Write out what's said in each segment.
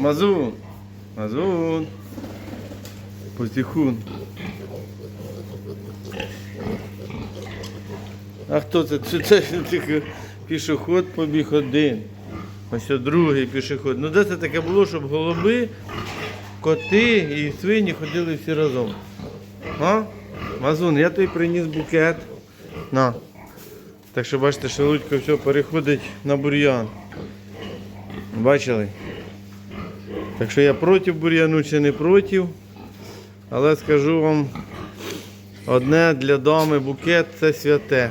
Мазун. Мазун. Потихун. А хто це? Це, це тільки пішоход побіг один. Ось другий пішоход. Ну де це таке було, щоб голуби, коти і свині ходили всі разом? А? Мазун, я тобі приніс букет. На. Так що бачите, шелудько все переходить на бур'ян. Бачили? Так що я проти бур'яну чи не проти. Але скажу вам, одне для дами букет це святе.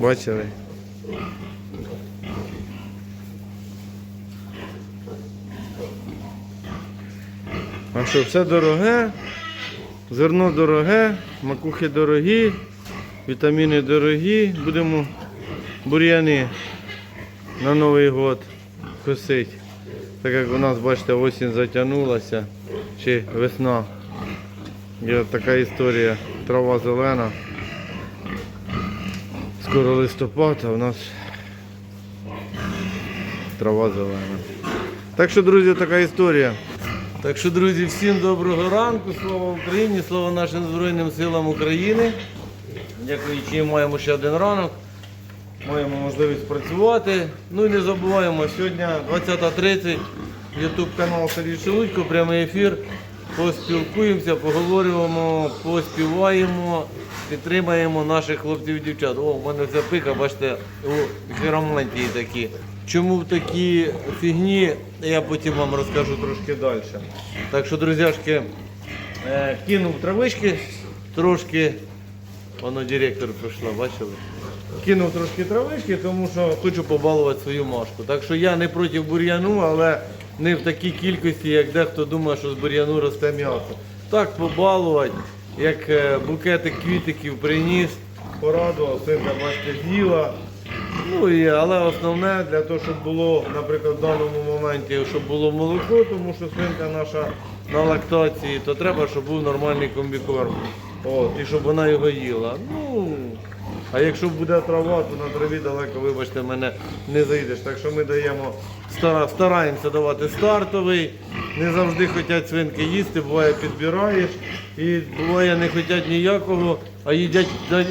Бачили? А що, все дороге, зерно дороге, макухи дорогі, вітаміни дорогі. Будемо бур'яни на Новий год косити. Так як у нас, бачите, осінь затягнулася, чи весна. Є така історія, трава зелена. Скоро листопад, а у нас трава зелена. Так що, друзі, така історія. Так що, друзі, всім доброго ранку, слава Україні, слава нашим Збройним силам України. Дякуючи, маємо ще один ранок. Маємо можливість працювати. Ну і не забуваємо, сьогодні 20.30, YouTube канал Сергій Шелудько, прямий ефір. Поспілкуємося, поговоримо, поспіваємо, підтримаємо наших хлопців і дівчат. О, в мене вся пиха, бачите, у хіромантії такі. Чому в такі фігні, я потім вам розкажу трошки далі. Так що, друзяшки, е, кинув травички, трошки Воно директор прийшла, бачили? Кинув трошки травички, тому що хочу побалувати свою машку. Так що я не проти бур'яну, але не в такій кількості, як дехто думає, що з бур'яну росте м'ясо. Так побалувати, як е, букетик квітиків приніс, порадував, синка, бачите, з'їла. Ну і але основне для того, щоб було, наприклад, в даному моменті, щоб було молоко, тому що свинка наша на лактації, то треба, щоб був нормальний комбікорм. От, і щоб вона його їла. Ну, а якщо буде трава, то на траві далеко, вибачте, мене не зайдеш. Так що ми даємо, стараємося давати стартовий. Не завжди хочуть свинки їсти, буває підбираєш. І буває не хочуть ніякого, а їдять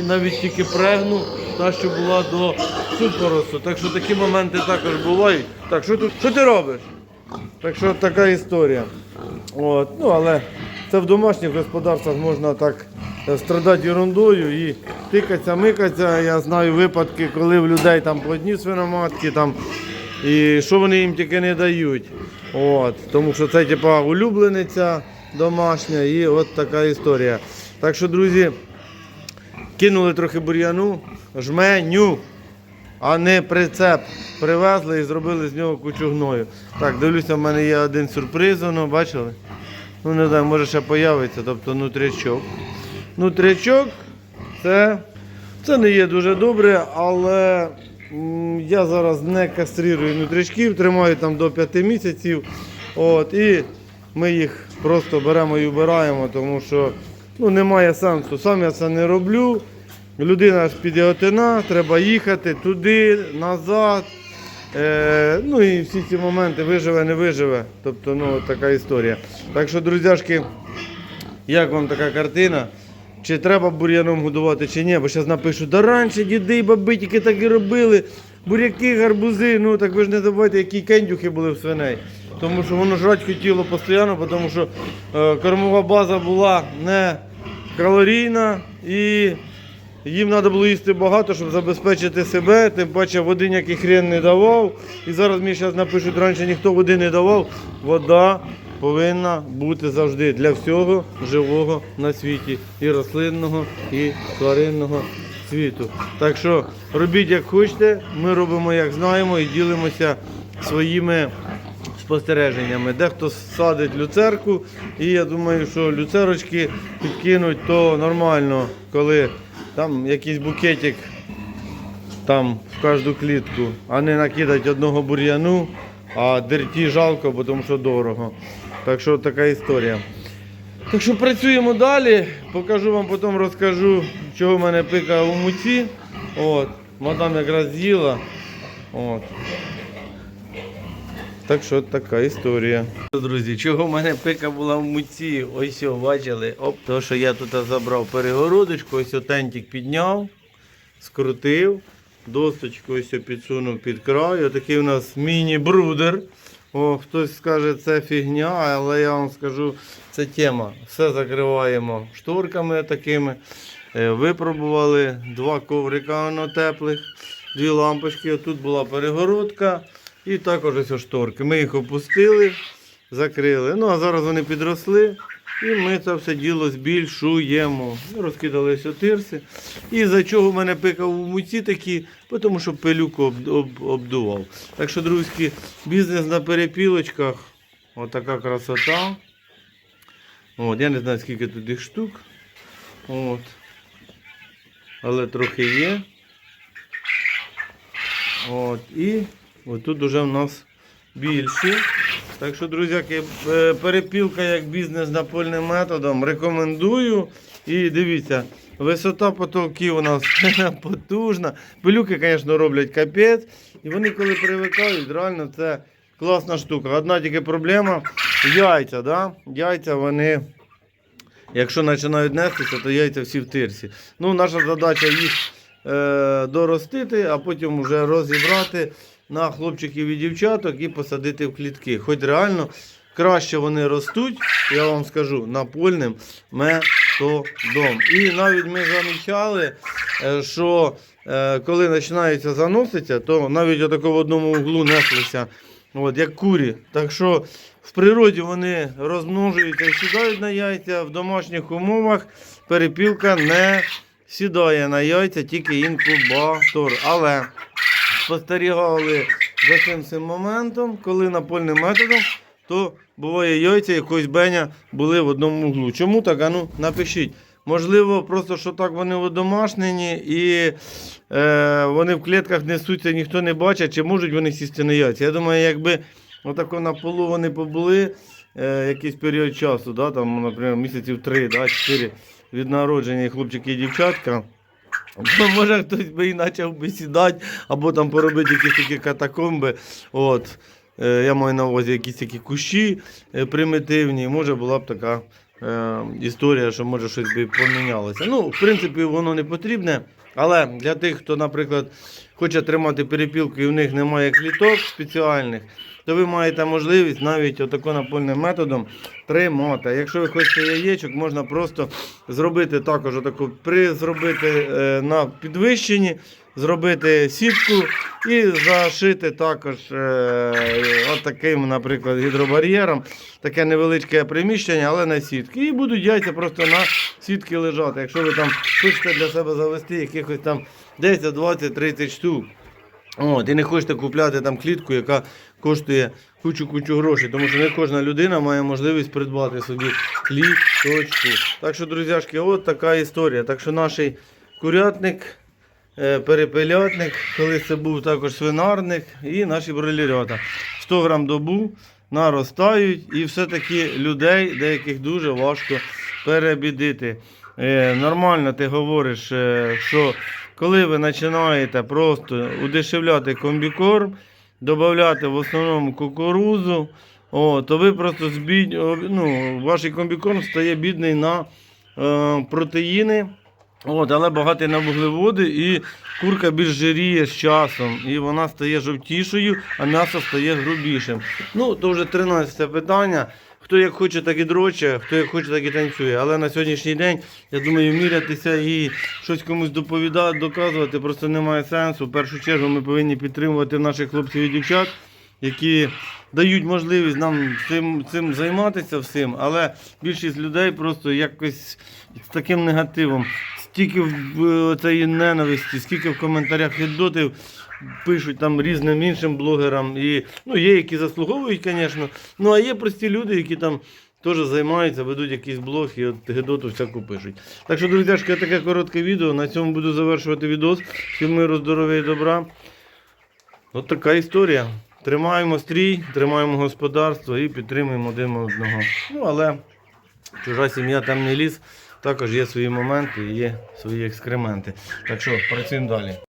навіть тільки прегну, та що була до супоросу. Так що такі моменти також бувають. Так, що тут? Що ти робиш? Так що така історія. От, ну, але це в домашніх господарствах можна так страдати ерундою і тикатися, микатися. Я знаю випадки, коли в людей там одні свиноматки, там, і що вони їм тільки не дають. От, тому що це типа улюблениця домашня і от така історія. Так що, друзі, кинули трохи бур'яну, жменю а не прицеп. Привезли і зробили з нього кучу гною. Так, дивлюся, в мене є один сюрприз, воно, бачили? Ну, не знаю, може ще появиться, тобто нутрячок. Нутрячок це, це не є дуже добре, але я зараз не кастрирую нутрячків, тримаю там до 5 місяців. От, і ми їх просто беремо і вбираємо, тому що ну, немає сенсу. Сам я це не роблю. Людина ж підіготина, треба їхати туди, назад. Е, ну і всі ці моменти виживе, не виживе. Тобто, ну, така історія. Так що, друзяшки, як вам така картина? Чи треба бур'яном годувати, чи ні? Бо зараз напишуть, да раніше діди і баби тільки так і робили. Буряки, гарбузи, ну так ви ж не забувайте, які кендюхи були в свиней. Тому що воно жрать хотіло постійно, тому що е, кормова база була не калорійна і їм треба було їсти багато, щоб забезпечити себе. Тим паче води ніякий хрен не давав. І зараз мені зараз напишуть, раніше ніхто води не давав. Вода повинна бути завжди для всього живого на світі. І рослинного, і тваринного світу. Так що робіть як хочете, ми робимо як знаємо і ділимося своїми спостереженнями. Дехто садить люцерку, і я думаю, що люцерочки підкинуть то нормально, коли там якийсь букетик там в кожну клітку, а не накидати одного бур'яну, а дерті жалко, бо тому що дорого. Так що така історія. Так що працюємо далі, покажу вам, потім розкажу, чого в мене пика у муці. От, мадам якраз з'їла. От. Так що така історія. Друзі, чого в мене пика була в муці? Ось о, бачили. Оп, то, що я тут забрав перегородочку, ось о, тентик підняв, скрутив, досточку ось підсунув під край. Отакий у нас міні-брудер. О, хтось скаже, це фігня, але я вам скажу, це тема. Все закриваємо шторками такими. Е, Випробували два коврика теплих, дві лампочки. Тут була перегородка і також ось шторки. Ми їх опустили, закрили. Ну а зараз вони підросли. І ми це все діло збільшуємо. Розкидалися тирси. І за чого в мене пикав у муці такі, тому що пилюку об, об, обдував. Так що, друзі, бізнес на перепілочках. Отака красота. От, я не знаю, скільки тут їх штук. От. Але трохи є. От. І отут вже в нас більші. Так що, друзяки, е, перепілка як бізнес напольним методом рекомендую. І дивіться, висота потолків у нас потужна. Пилюки, звісно, роблять капець. І вони коли привикають, реально це класна штука. Одна тільки проблема яйця. Да? Яйця вони. Якщо починають нестися, то яйця всі в тирсі. Ну, наша задача їх е, доростити, а потім вже розібрати на хлопчиків і дівчаток і посадити в клітки. Хоч реально краще вони ростуть, я вам скажу, напольним методом. І навіть ми замічали, е, що е, коли починається заноситися, то навіть отако в одному углу неслися. От, як курі. Так що в природі вони розмножуються і сідають на яйця. В домашніх умовах перепілка не сідає на яйця, тільки інкубатор. Але спостерігали за цим цим моментом, коли напольним методом, то буває яйця якогось беня були в одному углу. Чому так? А ну напишіть. Можливо, просто що так вони одомашнені і е, вони в клітках несуться, ніхто не бачить, чи можуть вони сісти на яйця. Я думаю, якби отако на полу вони побули е, якийсь період часу, да, там, наприклад, місяців 3, да, 4 від народження хлопчики і дівчатка. Може хтось би і почав би сідати, або там поробити якісь такі катакомби. От. Е, я маю на увазі якісь такі кущі е, примітивні. Може була б така е, історія, що може щось би помінялося. Ну, в принципі, воно не потрібне. Але для тих, хто, наприклад, хоче тримати перепілку і в них немає кліток спеціальних, то ви маєте можливість навіть отако напольним методом тримати. Якщо ви хочете яєчок, можна просто зробити також отаку, при, зробити е, на підвищенні, зробити сітку і зашити також е, отаким, наприклад, гідробар'єром. Таке невеличке приміщення, але на сітки. І будуть яйця просто на сітки лежати. Якщо ви там хочете для себе завести якихось там 10, 20, 30 штук. От, і не хочете купляти там клітку, яка коштує кучу-кучу грошей, тому що не кожна людина має можливість придбати собі кліточку. Так що, друзяшки, от така історія. Так що наш курятник, е, перепелятник, колись це був також свинарник і наші бролерята. 100 грам добу наростають і все-таки людей деяких дуже важко перебідити. Е, нормально ти говориш, е, що коли ви починаєте просто удешевляти комбікорм, додати в основному кукурузу, о, то ви просто збід... ну, ваш комбікорм стає бідний на е, протеїни. От, але багатий на вуглеводи і курка більш жиріє з часом, і вона стає жовтішою, а м'ясо стає грубішим. Ну, то вже 13 питання. Хто як хоче, так і дроче, хто як хоче, так і танцює. Але на сьогоднішній день, я думаю, мірятися і щось комусь доповідати, доказувати просто немає сенсу. В першу чергу ми повинні підтримувати наших хлопців і дівчат, які дають можливість нам цим, цим займатися всім, але більшість людей просто якось з таким негативом. Стільки в цієї ненависті, скільки в коментарях віддотів пишуть там різним іншим блогерам. І, ну, є, які заслуговують, звісно. Ну, а є прості люди, які там теж займаються, ведуть якийсь блог і от гедоту всяку пишуть. Так що, друзяшки, таке коротке відео. На цьому буду завершувати відос. Всім миру, здоров'я і добра. От така історія. Тримаємо стрій, тримаємо господарство і підтримуємо один одного. Ну, але чужа сім'я, темний ліс, також є свої моменти і є свої екскременти. Так що працюємо далі.